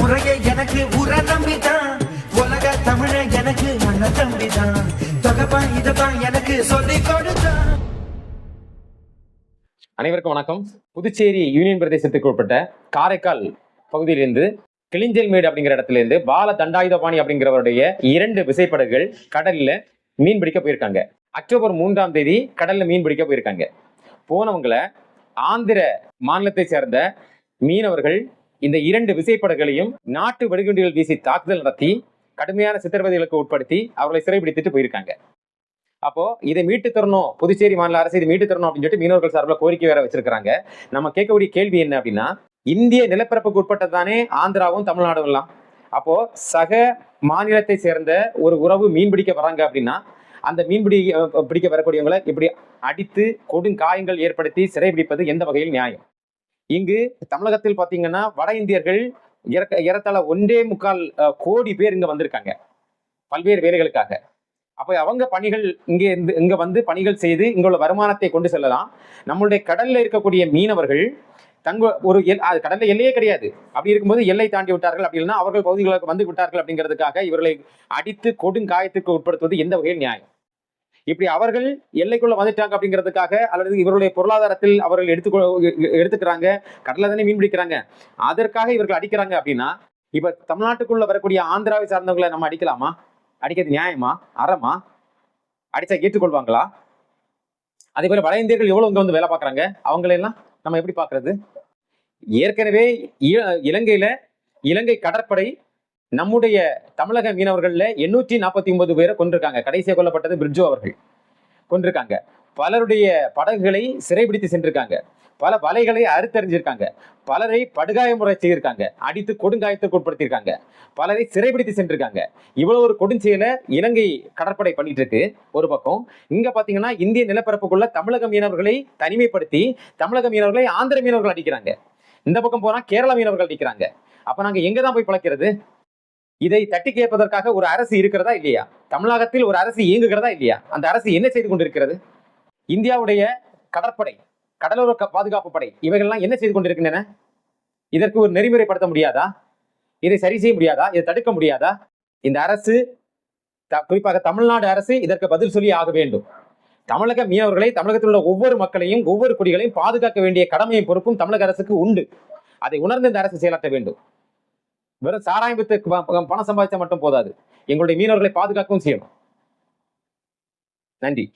முறையே எனக்கு உர நம்பிதான் உலக தமிழ எனக்கு நல்ல தம்பிதான். தொகப்பா இதப்பா எனக்கு சொல்லி கொடுத்தான். அனைவருக்கும் வணக்கம். புதுச்சேரி யூனியன் பிரதேசத்துக்கு உட்பட்ட காரைக்கால் பகுதியிலிருந்து கிளிஞ்சல்மேடு அப்படிங்கிற இடத்துல இருந்து பால தண்டாயுதபாணி அப்படிங்கிறவருடைய இரண்டு விசைப்படகுகள் கடல்ல மீன் பிடிக்க போயிருக்காங்க. அக்டோபர் மூன்றாம் தேதி கடல்ல மீன் பிடிக்க போயிருக்காங்க. போனவங்களை ஆந்திர மாநிலத்தை சேர்ந்த மீனவர்கள் இந்த இரண்டு விசைப்படகுகளையும் நாட்டு வெடிகுண்டுகள் வீசி தாக்குதல் நடத்தி கடுமையான சித்திரவதைகளுக்கு உட்படுத்தி அவர்களை சிறைபிடித்துட்டு போயிருக்காங்க. அப்போ இதை மீட்டு தரணும் புதுச்சேரி மாநில அரசு இதை மீட்டு தரணும் அப்படின்னு சொல்லிட்டு மீனவர்கள் சார்பில் கோரிக்கை வேற வச்சிருக்காங்க நம்ம கேட்கக்கூடிய கேள்வி என்ன அப்படின்னா இந்திய நிலப்பரப்புக்கு உட்பட்டது தானே ஆந்திராவும் தமிழ்நாடும் எல்லாம்? அப்போ சக மாநிலத்தை சேர்ந்த ஒரு உறவு மீன் பிடிக்க வராங்க அப்படின்னா அந்த மீன்பிடி அஹ், பிடிக்க வரக்கூடியவங்களை இப்படி அடித்து கொடுங்காயங்கள் ஏற்படுத்தி சிறைபிடிப்பது எந்த வகையில் நியாயம்? இங்கு தமிழகத்தில் பார்த்தீங்கன்னா வட இந்தியர்கள் இறக்க- ஏறத்தாழ ஒன்றே முக்கால் கோடி பேர் இங்கே வந்திருக்காங்க. பல்வேறு வேலைகளுக்காக. அப்போ அவங்க பணிகள் இங்கே இருந்து இங்கே வந்து பணிகள் செய்து இங்குள்ள வருமானத்தை கொண்டு செல்லலாம். நம்மளுடைய கடலில் இருக்கக்கூடிய மீனவர்கள் தங்க ஒரு எல் அது கடலில் எல்லையே கிடையாது. அப்படி இருக்கும்போது எல்லை தாண்டி விட்டார்கள். அப்படி இல்லைன்னா அவர்கள் பகுதிகளுக்கு வந்து விட்டார்கள் அப்படிங்கிறதுக்காக இவர்களை அடித்து கொடுங்காயத்திற்கு உட்படுத்துவது எந்த வகையில் நியாயம்? இப்படி அவர்கள் எல்லைக்குள்ள வந்துட்டாங்க அப்படிங்கிறதுக்காக அல்லது இவருடைய பொருளாதாரத்தில் அவர்கள் எடுத்து எடுத்துக்கிறாங்க கடலை தானே மீன் பிடிக்கிறாங்க. அதற்காக இவர்கள் அடிக்கிறாங்க அப்படின்னா இப்ப தமிழ்நாட்டுக்குள்ள வரக்கூடிய ஆந்திராவை சார்ந்தவங்களை நம்ம அடிக்கலாமா? அடிக்கிறது நியாயமா? அறமா? அடிச்சா ஏற்றுக்கொள்வாங்களா? அதே போல வட இந்தியர்கள் எவ்வளவு இங்க வந்து வேலை பார்க்கறாங்க? அவங்களெல்லாம் நம்ம எப்படி பாக்குறது ஏற்கனவே இலங்கையில இலங்கை கடற்படை நம்முடைய தமிழக மீனவர்கள்ல எண்ணூற்றி நாற்பத்தி ஒன்பது பேரை கொண்டிருக்காங்க கடைசியாக கொல்லப்பட்டது பிரிட்ஜோ அவர்கள். கொண்டிருக்காங்க பலருடைய படகுகளை சிறைபிடித்து சென்றிருக்காங்க. பல வலைகளை அறுத்தறிஞ்சிருக்காங்க. பலரை படுகாயமுறை செய்திருக்காங்க. அடித்து கொடுங்காயத்துக்கு உட்படுத்தியிருக்காங்க. பலரை சிறைபிடித்து சென்றிருக்காங்க. இவ்வளவு ஒரு கொடுஞ்செயலை இலங்கை கடற்படை பண்ணிட்டு இருக்கு ஒரு பக்கம். இங்க பாத்தீங்கன்னா இந்திய நிலப்பரப்புக்குள்ள தமிழக மீனவர்களை தனிமைப்படுத்தி தமிழக மீனவர்களை ஆந்திர மீனவர்கள் அடிக்கிறாங்க. இந்த பக்கம் போனா கேரள மீனவர்கள் அடிக்கிறாங்க. அப்ப நாங்க எங்க தான் போய் பழக்கிறது? இதை தட்டி கேட்பதற்காக ஒரு அரசு இருக்கிறதா இல்லையா? தமிழகத்தில் ஒரு அரசு இயங்குகிறதா இல்லையா? அந்த அரசு என்ன செய்து கொண்டிருக்கிறது? இந்தியாவுடைய கடற்படை கடலோர பாதுகாப்பு படை இவைகள்லாம் என்ன செய்து கொண்டிருக்கின்றன? இதற்கு ஒரு நெறிமுறைப்படுத்த முடியாதா? இதை சரி செய்ய முடியாதா? இதை தடுக்க முடியாதா? இந்த அரசு குறிப்பாக தமிழ்நாடு அரசு இதற்கு பதில் சொல்லி ஆக வேண்டும். தமிழக மீனவர்களை தமிழகத்தில் உள்ள ஒவ்வொரு மக்களையும் ஒவ்வொரு குடிகளையும் பாதுகாக்க வேண்டிய கடமையும் பொறுப்பும் தமிழக அரசுக்கு உண்டு. அதை உணர்ந்து இந்த அரசு செயலாற்ற வேண்டும். வெறும் சாராயம் வித்து பணம் சம்பாதிச்சா மட்டும் போதாது. எங்களுடைய மீனவர்களை பாதுகாக்கவும் செய்யணும். நன்றி.